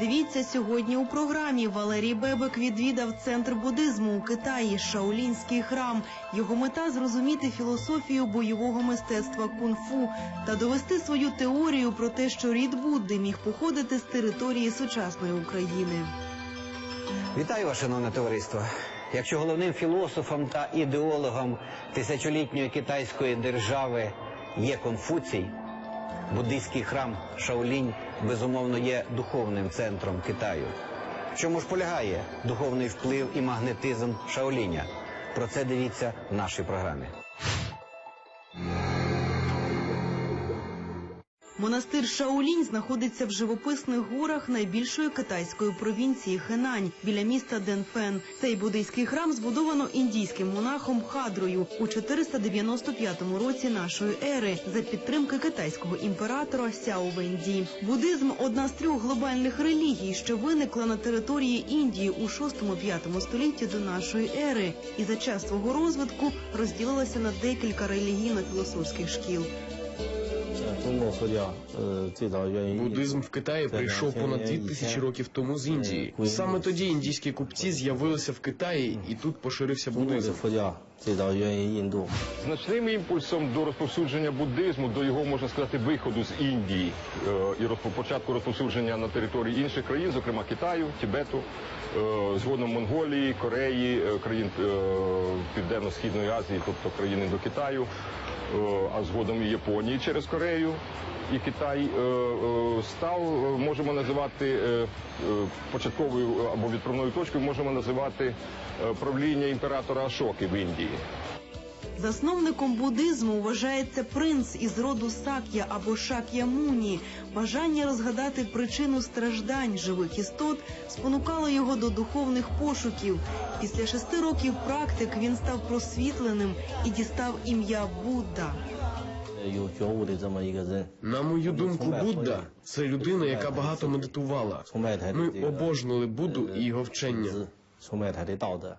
Дивіться сьогодні у програмі. Валерій Бебек відвідав центр буддизму у Китаї, Шаолінський храм. Його мета зрозуміти філософію бойового мистецтва кунг-фу та довести свою теорію про те, що рід Будди міг походити з території сучасної України. Вітаю вас, шановне товариство. Якщо головним філософом та ідеологом тисячолітньої китайської держави є Конфуцій, буддийський храм Шаолінь безумовно є духовним центром Китаю. В чому ж полягає духовний вплив і магнетизм Шаоліня? Про це дивіться в нашій програмі. Монастир Шаолінь знаходиться в живописних горах найбільшої китайської провінції Хенань біля міста Денфен. Цей буддийський храм збудовано індійським монахом Хадрою у 495 році нашої ери за підтримки китайського імператора Сяо Венді. Буддизм – одна з трьох глобальних релігій, що виникла на території Індії у 6-5 столітті до нашої ери, і за час свого розвитку розділилася на декілька релігійно-філософських шкіл. Буддизм в Китаї прийшов понад дві тисячі років тому з Індії. Саме тоді індійські купці з'явилися в Китаї, і тут поширився буддизм. Значним імпульсом до розповсюдження буддизму, до його можна сказати, виходу з Індії е, і початку розповсюдження на території інших країн, зокрема Китаю, Тібету, е, згодом Монголії, Кореї, е, країн Південно-Східної Азії, тобто країни до Китаю. А згодом і Японії через Корею і Китай е, е, став, е, можемо називати початковою або відправною точкою, можемо називати правління імператора Ашоки в Індії. Засновником буддизму вважається принц із роду Сак'я або Шак'я-Муні. Бажання розгадати причину страждань живих істот спонукало його до духовних пошуків. Після шести років практик він став просвітленим і дістав ім'я Будда. 呃有觉悟的这么一个人， На мою думку, Будда це людина, яка багато медитувала. 崇拜他的 Ми 这个 обожнили Будду і його вчення. 是崇拜他的道德。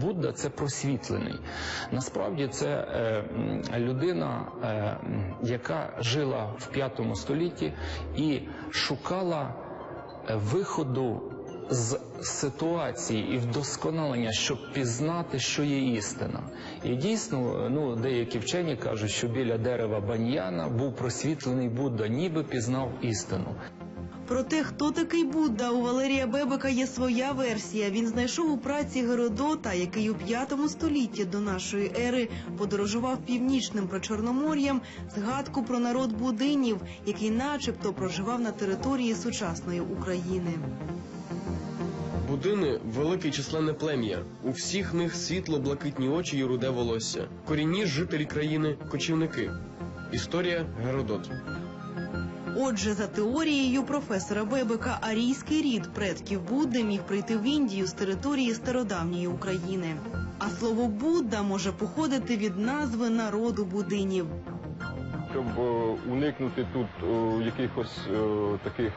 Будда це просвітлений. Насправді це е, м, людина, е, м, яка жила в п'ятому столітті і шукала е, виходу з ситуації і вдосконалення, щоб пізнати, що є істина. І дійсно, ну деякі вчені кажуть, що біля дерева баньяна був просвітлений Будда, ніби пізнав істину. Про те, хто такий Будда, у Валерія Бебека є своя версія. Він знайшов у праці Геродота, який у п'ятому столітті до нашої ери подорожував північним причорномор'ям, згадку про народ будинів, який, начебто, проживав на території сучасної України. Будини велике численне плем'я. У всіх них світло-блакитні очі й руде волосся. Корінні жителі країни кочівники. Історія Геродот. Отже, за теорією професора Бебека, арійський рід предків Будди міг прийти в Індію з території стародавньої України. А слово Будда може походити від назви народу будинів. щоб е, уникнути тут е, якихось е, таких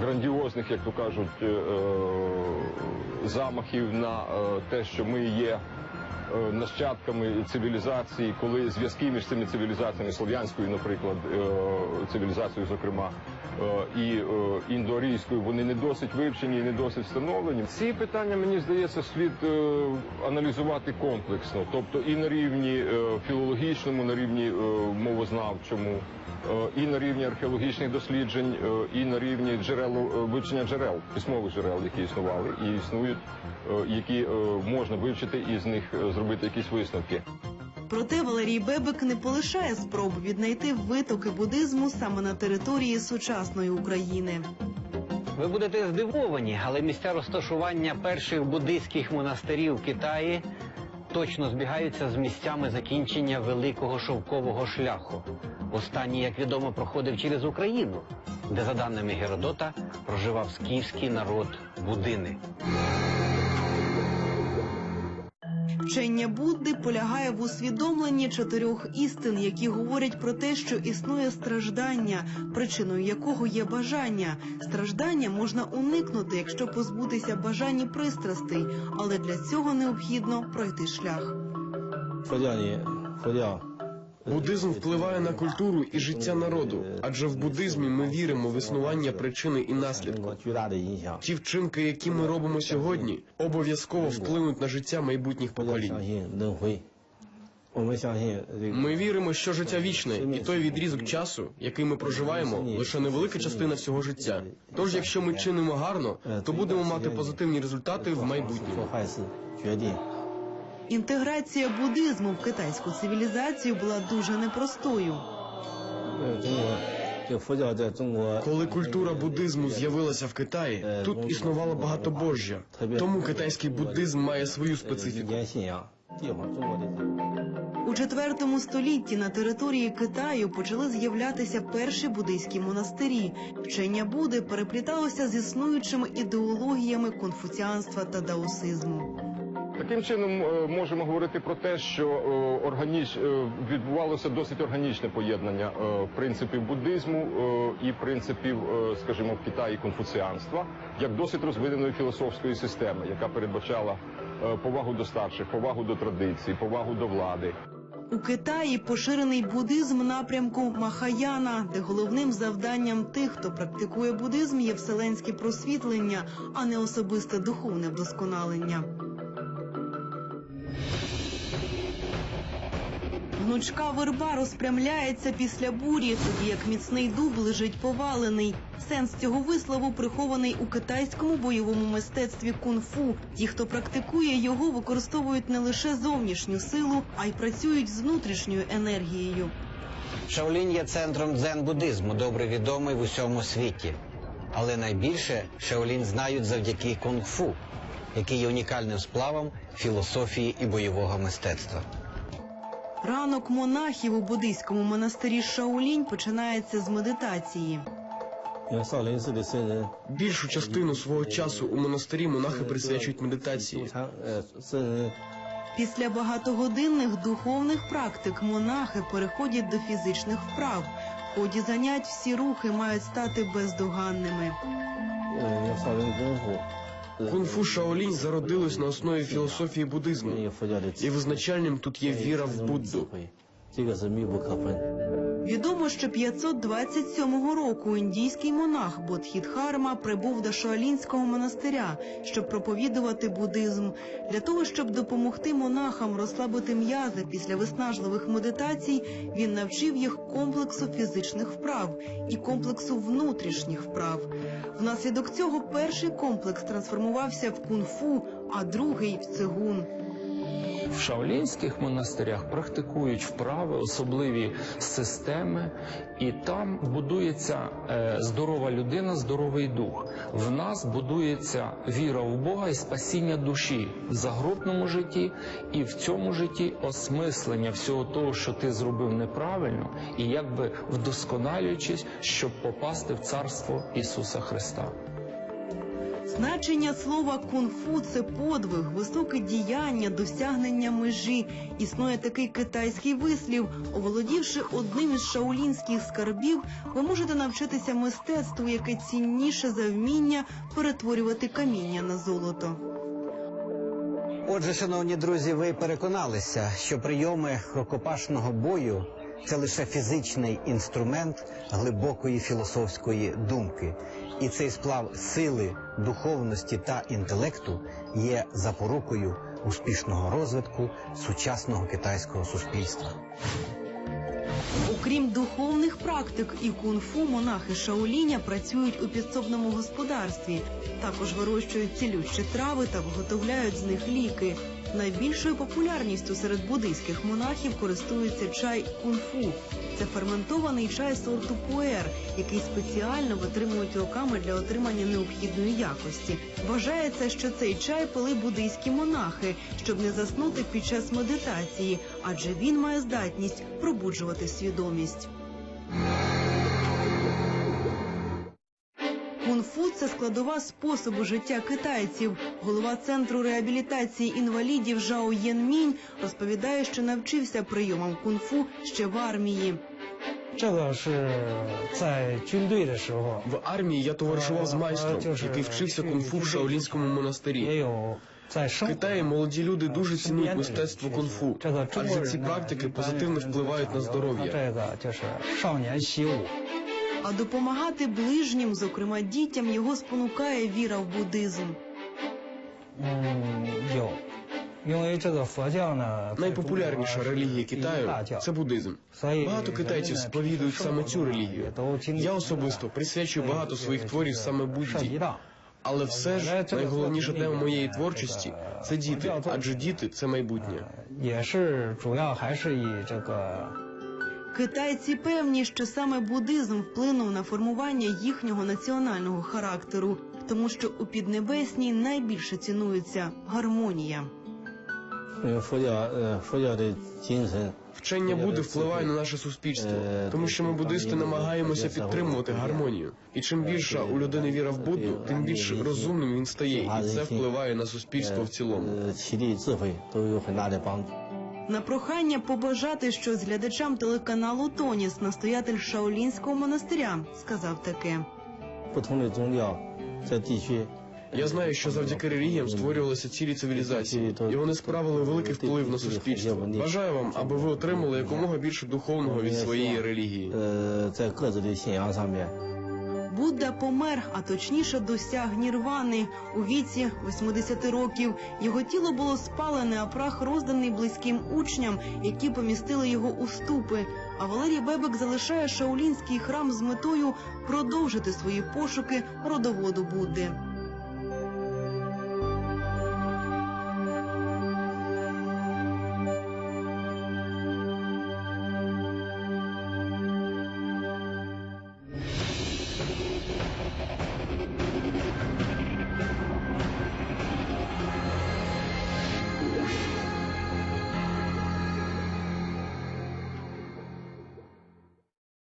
грандіозних, як то кажуть, е, е, замахів на е, те, що ми є нащадками цивілізації, коли зв'язки між цими цивілізаціями слов'янською, наприклад, е, цивілізацією, зокрема, е, і е, індоарійською, вони не досить вивчені і не досить встановлені. Ці питання, мені здається, слід е, аналізувати комплексно, тобто і на рівні е, філологічному, на рівні е, мовознавчому, е, і на рівні археологічних досліджень, е, і на рівні джерел е, вивчення джерел, письмових джерел, які існували і існують, е, які е, можна вивчити і з них е, зробити якісь висновки. Проте Валерій Бебек не полишає спроб віднайти витоки буддизму саме на території сучасної України. Ви будете здивовані, але місця розташування перших буддийських монастирів в Китаї точно збігаються з місцями закінчення великого шовкового шляху. Останній, як відомо, проходив через Україну, де, за даними Геродота, проживав скіфський народ Будини Вчення Будди полягає в усвідомленні чотирьох істин, які говорять про те, що існує страждання, причиною якого є бажання. Страждання можна уникнути, якщо позбутися бажань і пристрастей, але для цього необхідно пройти шлях. 佛教里，佛教 Буддизм впливає на культуру і життя народу, адже в буддизмі ми віримо в існування причини і наслідку. Ті вчинки, які ми робимо сьогодні, обов'язково вплинуть на життя майбутніх поколінь. Ми віримо, що життя вічне, і той відрізок часу, який ми проживаємо, лише невелика частина всього життя. Тож, якщо ми чинимо гарно, то будемо мати позитивні результати в майбутньому. Інтеграція буддизму в китайську цивілізацію була дуже непростою. Коли культура буддизму з'явилася в Китаї, тут існувало багатобожжя. Тому китайський буддизм має свою специфіку. У IV столітті на території Китаю почали з'являтися перші буддийські монастирі. Вчення Буди перепліталося з існуючими ідеологіями конфуціанства та даосизму. Таким чином е, можемо говорити про те, що е, органіч... е, відбувалося досить органічне поєднання принципів буддизму і принципів, скажімо, в Китаї конфуціанства як досить розвиненої філософської системи, яка передбачала повагу до старших, повагу до традицій, повагу до влади. У Китаї поширений буддизм напрямку Махаяна, де головним завданням тих, хто практикує буддизм, є вселенське просвітлення, а не особисте духовне вдосконалення. Гнучка верба розпрямляється після бурі, тоді як міцний дуб лежить повалений. Сенс цього вислову прихований у китайському бойовому мистецтві кунг-фу. Ті, хто практикує його, використовують не лише зовнішню силу, а й працюють з внутрішньою енергією. Шаолінь є центром дзен-буддизму, добре відомий в усьому світі. Але найбільше Шаолінь знають завдяки кунг-фу, який є унікальним сплавом філософії і бойового мистецтва. Ранок монахів у буддийському монастирі Шаолінь починається з медитації. Більшу частину свого часу у монастирі монахи присвячують медитації. Після багатогодинних духовних практик монахи переходять до фізичних вправ. В ході занять всі рухи мають стати бездоганними. Кунг-фу Шаолінь зародилось на основі філософії буддизму. І визначальним тут є віра в Будду. 这个是密不可分。 Відомо, що 527 року індійський монах Бодхідхарма прибув до Шаолінського монастиря, щоб проповідувати буддизм. Для того, щоб допомогти монахам розслабити м'язи після виснажливих медитацій, він навчив їх комплексу фізичних вправ і комплексу внутрішніх вправ. Внаслідок цього перший комплекс трансформувався в кунг-фу, а другий в цигун. В шаолінських монастирях практикують вправи, особливі системи, і там будується е, здорова людина, здоровий дух. В нас будується віра в Бога і спасіння душі в загробному житті, і в цьому житті осмислення всього того, що ти зробив неправильно, і якби вдосконалюючись, щоб попасти в царство Ісуса Христа. Значення слова кунг-фу – це подвиг, високе діяння, досягнення межі. Існує такий китайський вислів. Оволодівши одним із шаолінських скарбів, ви можете навчитися мистецтву, яке цінніше за вміння перетворювати каміння на золото. Отже, шановні друзі, ви переконалися, що прийоми рукопашного бою це лише фізичний інструмент глибокої філософської думки. І цей сплав сили, духовності та інтелекту є запорукою успішного розвитку сучасного китайського суспільства. Окрім духовних практик і кунг-фу, монахи Шаоліня працюють у підсобному господарстві. Також вирощують цілющі трави та виготовляють з них ліки. Найбільшою популярністю серед буддийських монахів користується чай кунг-фу. Це ферментований чай сорту пуер, який спеціально витримують роками для отримання необхідної якості. Вважається, що цей чай пили буддийські монахи, щоб не заснути під час медитації, адже він має здатність пробуджувати свідомість. фуд це складова способу життя китайців. Голова центру реабілітації інвалідів Жао Єнмінь розповідає, що навчився прийомам кунг-фу ще в армії. В армії я товаришував з майстром, який вчився кунг-фу в Шаолінському монастирі. В Китаї молоді люди дуже цінують мистецтво кунг-фу, адже ці практики позитивно впливають на здоров'я а допомагати ближнім, зокрема дітям, його спонукає віра в буддизм. Найпопулярніша релігія Китаю це буддизм. Багато китайців сповідують саме цю релігію. Я особисто присвячую багато своїх творів саме будді. Але все ж найголовніша тема моєї творчості це діти, адже діти це майбутнє. Китайці певні, що саме буддизм вплинув на формування їхнього національного характеру, тому що у піднебесній найбільше цінується гармонія. Вчення Будди впливає на наше суспільство, тому що ми буддисти намагаємося підтримувати гармонію. І чим більша у людини віра в Будду, тим більш розумним він стає, і це впливає на суспільство в цілому на прохання побажати щось глядачам телеканалу Тоніс, настоятель Шаолінського монастиря, сказав таке. Я знаю, що завдяки релігіям створювалися цілі цивілізації, і вони справили великий вплив на суспільство. Бажаю вам, аби ви отримали якомога більше духовного від своєї релігії. Будда помер, а точніше досяг нірвани у віці 80 років. Його тіло було спалене, а прах розданий близьким учням, які помістили його у ступи. А Валерій Бебек залишає шаулінський храм з метою продовжити свої пошуки родоводу Будди.